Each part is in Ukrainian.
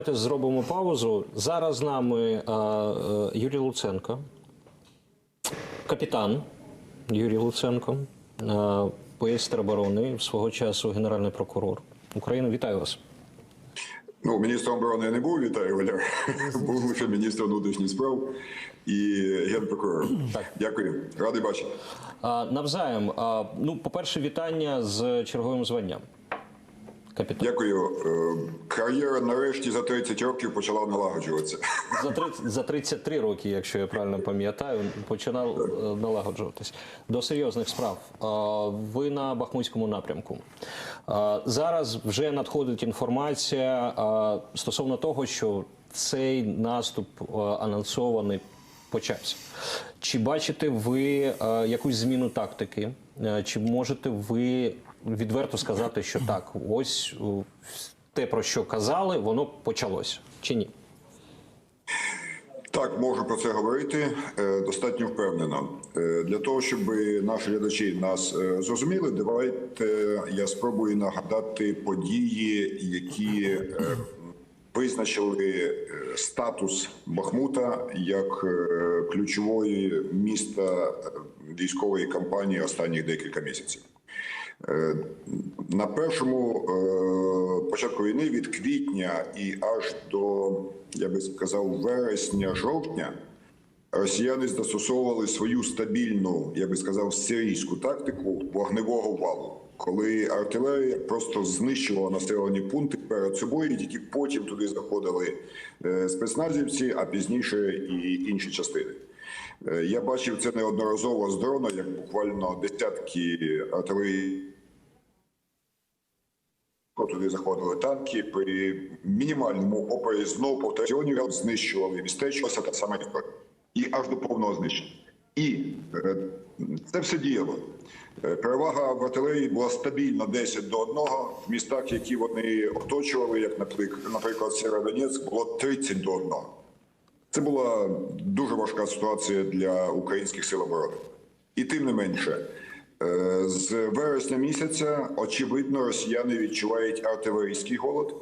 Давайте зробимо паузу. Зараз з нами а, е, Юрій Луценко, капітан Юрій Луценко, а, поєстер оборони, свого часу генеральний прокурор України. Вітаю вас. Ну, міністром оборони я не був, вітаю Валяр. Був лише міністром внутрішніх справ і генпрокурором. Дякую, радий бачити. А, навзаєм, а, ну, по-перше, вітання з черговим званням. Капітан. Дякую. Е, Кар'єра нарешті за 30 років почала налагоджуватися. За 30, за 33 роки, якщо я правильно пам'ятаю, починав е, налагоджуватись. До серйозних справ. Ви на Бахмутському напрямку. Зараз вже надходить інформація стосовно того, що цей наступ а, анонсований почався. Чи бачите ви е, якусь зміну тактики? Е, Чи можете ви відверто сказати, що так, ось те, про що казали, воно почалося, чи ні? Так, можу про це говорити е, достатньо впевнено. Е, Для того, щоб наші глядачі нас е, зрозуміли, давайте я спробую нагадати події, які е, визначили е, статус Бахмута як е, ключової міста е, військової кампанії останніх декілька місяців. Е, На першому е, початку війни від квітня і аж до, я би сказав, вересня, жовтня росіяни застосовували свою стабільну, я би сказав, сирійську тактику вогневого валу, коли артилерія просто знищувала населені пункти перед собою, і тільки потім туди заходили е, спецназівці, а пізніше і інші частини. Е, Я бачив це неодноразово з дрона, як буквально десятки артилерії. Туди заходили танки при мінімальному опорі знову повторювання знищували містечко, та історія. І аж до повного знищення. І е, це все діяло. Е, Перевага в артилерії була стабільна 10 до 1. В містах, які вони оточували, як наприклад Сєвєродонецьк, було 30 до 1. Це була дуже важка ситуація для українських сил оборони. І тим не менше, е, з вересня місяця, очевидно, росіяни відчувають артилерійський голод.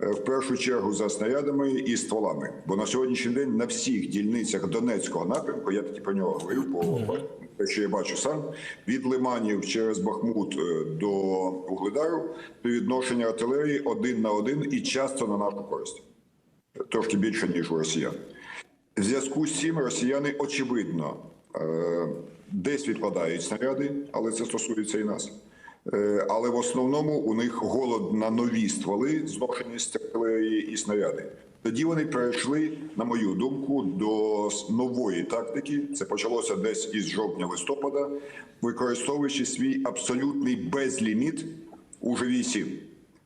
е, В першу чергу за снарядами і стволами. Бо на сьогоднішній день на всіх дільницях Донецького напрямку, я таки про нього говорив, по те, що я бачу сам, від Лиманів через Бахмут е, до Угледару, співвідношення артилерії один на один і часто на нашу користь трошки більше, ніж у росіян. В зв'язку з цим росіяни очевидно е, десь відкладають снаряди, але це стосується і нас. Е, Але в основному у них голод на нові стволи, зношені артилерії і снаряди. Тоді вони перейшли, на мою думку, до нової тактики. Це почалося десь із жовтня-листопада, використовуючи свій абсолютний безліміт у живій силі.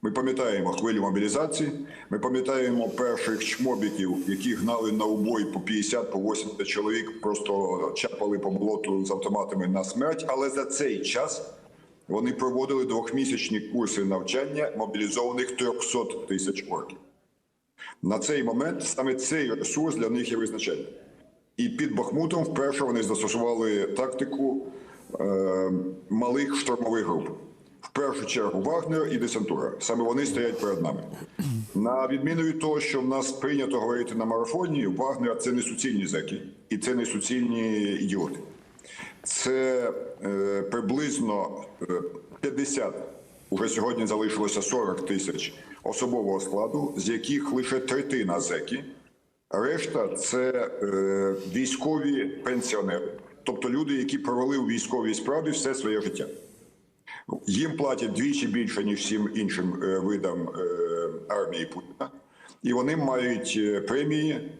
Ми пам'ятаємо хвилю мобілізації. Ми пам'ятаємо перших чмобіків, які гнали на убой по 50 по 80 чоловік, просто чапали по болоту з автоматами на смерть. Але за цей час вони проводили двохмісячні курси навчання мобілізованих 300 тисяч орків. На цей момент саме цей ресурс для них є визначальним. І під Бахмутом вперше вони застосували тактику е, малих штурмових груп. В першу чергу Вагнер і десантура. Саме вони стоять перед нами. На відміну від того, що в нас прийнято говорити на марафоні, Вагнер це не суцільні зеки і це не суцільні ідіоти. Це е, приблизно е, 50, уже сьогодні залишилося 40 тисяч особового складу, з яких лише третина зеки, решта це е, військові пенсіонери, тобто люди, які провели у військовій справі все своє життя. Їм платять двічі більше, ніж всім іншим е, видам е, армії Путіна. І вони мають е, премії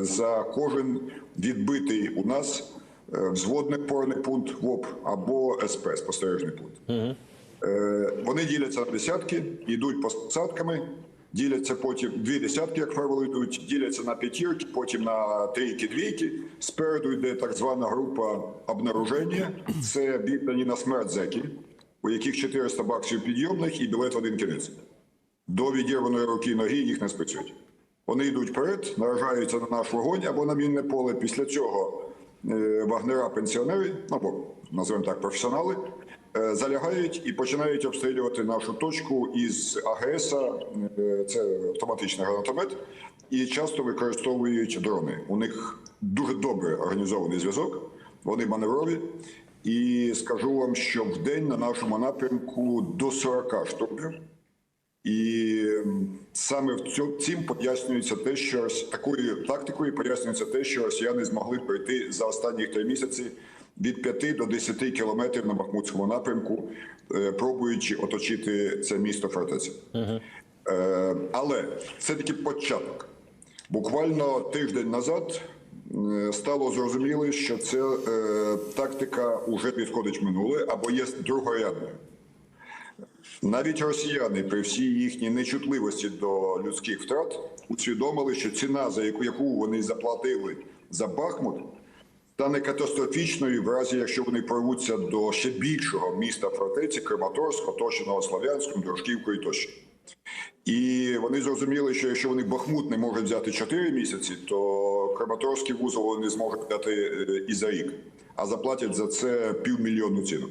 за кожен відбитий у нас взводний опорний пункт ВОП або СП, спостережний пункт. Е, Вони діляться на десятки, йдуть посадками, діляться потім дві десятки, як правило, йдуть, діляться на п'ятірки, потім на трійки-двійки. Спереду йде так звана група обнаруження. Це віддані на смерть зеки, у яких 400 баксів підйомних і білет в один кінець. До відірваної руки ноги їх не спрацюють. Вони йдуть вперед, наражаються на наш вогонь або на мінне поле. Після цього е, вагнера пенсіонери, ну, або називаємо так, професіонали, е, залягають і починають обстрілювати нашу точку із АГС, е, це автоматичний гранатомет, і часто використовують дрони. У них дуже добре організований зв'язок, вони маневрові. І скажу вам, що в день на нашому напрямку до 40 штурмів. І саме в цьому цим пояснюється те, що такою тактикою пояснюється те, що росіяни змогли пройти за останні три місяці від 5 до 10 кілометрів на Бахмутському напрямку, е, пробуючи оточити це місто фортецю. Е, Але це тільки початок. Буквально тиждень назад стало зрозуміло, що ця е, тактика вже відходить в минуле або є другорядною. Навіть росіяни при всій їхній нечутливості до людських втрат усвідомили, що ціна, за яку, вони заплатили за Бахмут, стане катастрофічною в разі, якщо вони прорвуться до ще більшого міста фортеці Краматорськ, оточеного Слов'янськом, Дружківкою тощо. І вони зрозуміли, що якщо вони Бахмут не можуть взяти 4 місяці, то Краматорський вузол вони зможуть взяти е, і за рік, а заплатять за це півмільйонну ціну.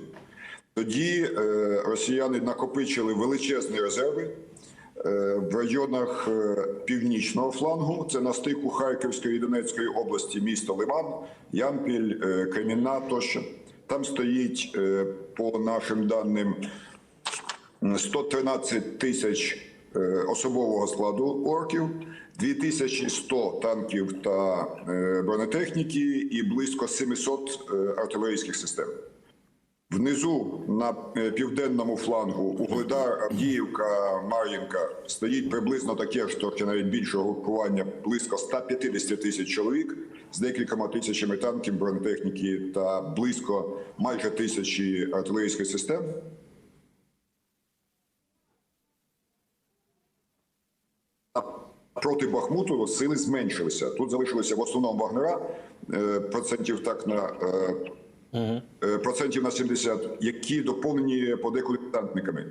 Тоді е, росіяни накопичили величезні резерви е, в районах північного флангу. Це на стику Харківської і Донецької області, місто Лиман, Ямпіль, Кремінна тощо. Там стоїть, по нашим даним, 113 тисяч особового складу орків, 2100 танків та е, бронетехніки і близько 700 е, артилерійських систем. Внизу на е, південному флангу Угледар, Авдіївка, Мар'їнка стоїть приблизно таке ж, трохи навіть більшого групування, близько 150 тисяч чоловік з декількома тисячами танків, бронетехніки та близько майже тисячі артилерійських систем. А проти Бахмуту сили зменшилися. Тут залишилися в основному вагнера е, процентів так на е, процентів на 70, які доповнені подекуди десантниками.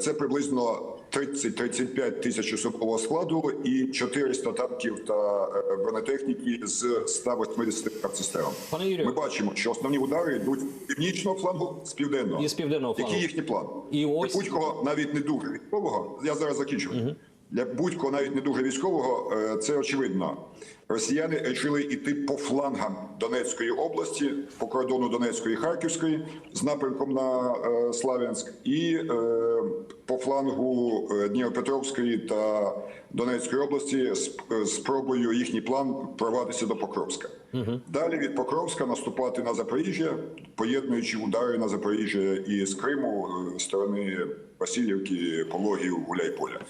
Це приблизно 30-35 тисяч особового складу і 400 танків та бронетехніки з 180 артцистерн. Пане Юрію. Ми бачимо, що основні удари йдуть з північного флангу, з південного. І з південного флангу. Який їхній план? І ось- Для будь-кого навіть не дуже військового. Я зараз закінчу. Для будь-кого навіть не дуже військового е, це очевидно. Росіяни рішили йти по флангам Донецької області, по кордону Донецької і Харківської з напрямком на е, Славянськ, і е, по флангу Дніпропетровської та Донецької області з е, спробою їхній план прорватися до Покровська. Далі від Покровська наступати на Запоріжжя, поєднуючи удари на Запоріжжя і з Криму е, сторони Васильівки, Пологів, Гуляйполя.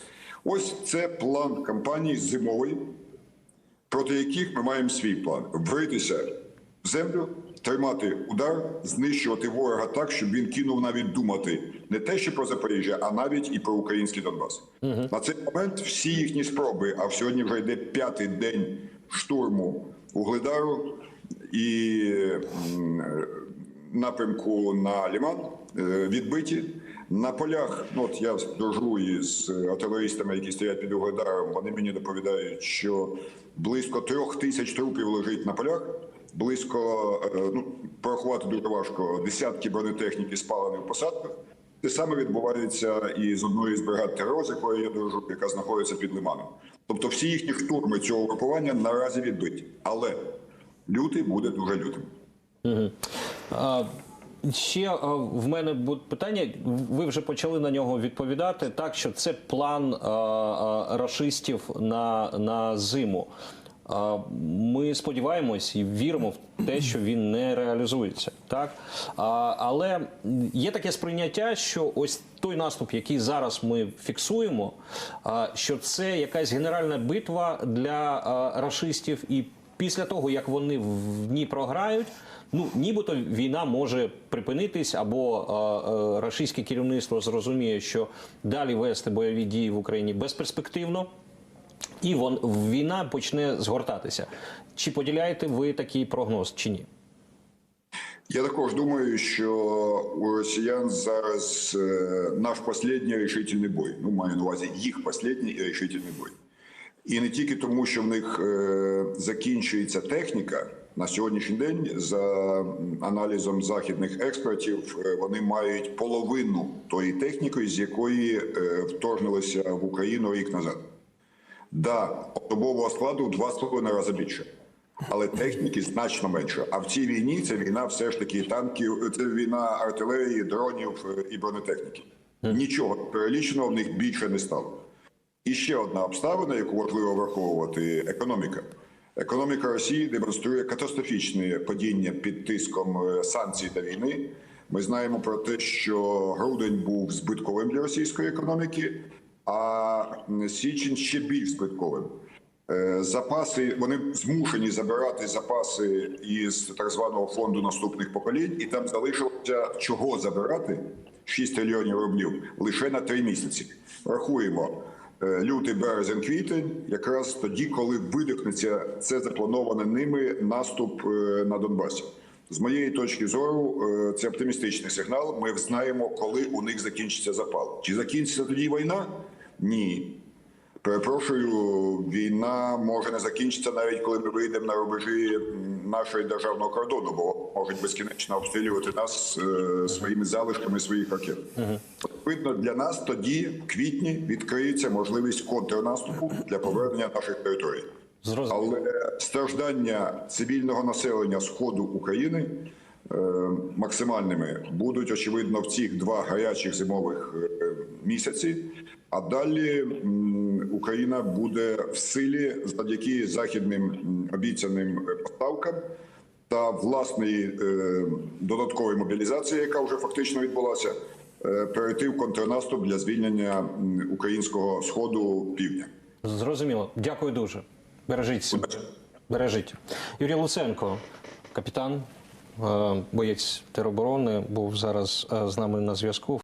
Ось це план кампанії зимової, проти яких ми маємо свій план: вритися в землю, тримати удар, знищувати ворога так, щоб він кинув навіть думати не те, що про Запоріжжя, а навіть і про український Донбас. На цей момент всі їхні спроби, а сьогодні вже йде п'ятий день штурму Угледару і напрямку на Ліман е, відбиті. На полях, ну от я дружу із артилеристами, які стоять під Угледаром, вони мені доповідають, що близько трьох тисяч трупів лежить на полях, близько, е, ну, порахувати дуже важко, десятки бронетехніки спалені в посадках. Те саме відбувається і з одної з бригад ТРО, з якої я дружу, яка знаходиться під Лиманом. Тобто всі їхні штурми цього групування наразі відбиті. Але лютий буде дуже лютим. Ще в мене буде питання. Ви вже почали на нього відповідати. Так, що це план а, рашистів на, на зиму. Ми сподіваємось і віримо в те, що він не реалізується. Так? Але є таке сприйняття, що ось той наступ, який зараз ми фіксуємо, що це якась генеральна битва для а, рашистів і після того, як вони в ній програють, ну нібито війна може припинитись, або е, е, рашистське керівництво зрозуміє, що далі вести бойові дії в Україні безперспективно. І вон війна почне згортатися. Чи поділяєте ви такий прогноз, чи ні? Я також думаю, що у росіян зараз е, наш останній рішительний бой. Ну, маю на увазі їх останній рішительний бой. І не тільки тому, що в них е, закінчується техніка, На сьогоднішній день, за аналізом західних експертів, е, вони мають половину тої техніки, з якої вторгнулися в Україну рік назад. Да, особового складу в два з половиною рази більше, але техніки значно менше. А в цій війні це війна все ж таки танків, це війна артилерії, дронів е, і бронетехніки. Нічого переліченого в них більше не стало. І ще одна обставина, яку важливо враховувати економіка. Економіка Росії демонструє катастрофічне падіння під тиском е, санкцій та війни. Ми знаємо про те, що грудень був збитковим для російської економіки, а січень ще більш збитковим. Е, Запаси вони змушені забирати запаси із так званого фонду наступних поколінь, і там залишилося чого забирати 6 трильйонів рублів лише на 3 місяці. Рахуємо е, лютий, березень, квітень, якраз тоді, коли видихнеться це заплановане ними наступ е, на Донбасі. З моєї точки зору, це оптимістичний сигнал. Ми знаємо, коли у них закінчиться запал. Чи закінчиться тоді війна? Ні. Перепрошую, війна може не закінчитися навіть коли ми вийдемо на рубежі м, нашого державного кордону, бо можуть безкінечно обстрілювати нас е, своїми залишками своїх ракет. Відповідно, для нас тоді, в квітні, відкриється можливість контрнаступу для повернення наших територій. Зрозуміло. Але страждання цивільного населення сходу України е, максимальними будуть очевидно в цих два гарячих зимових е, місяці. А далі Україна буде в силі завдяки західним обіцяним поставкам та власної е, додаткової мобілізації, яка вже фактично відбулася, е, перейти в контрнаступ для звільнення українського сходу півдня. Зрозуміло. Дякую дуже. Бережіть себе. Бережіть. Юрій Луценко, капітан, е, боєць тероборони, був зараз з нами на зв'язку.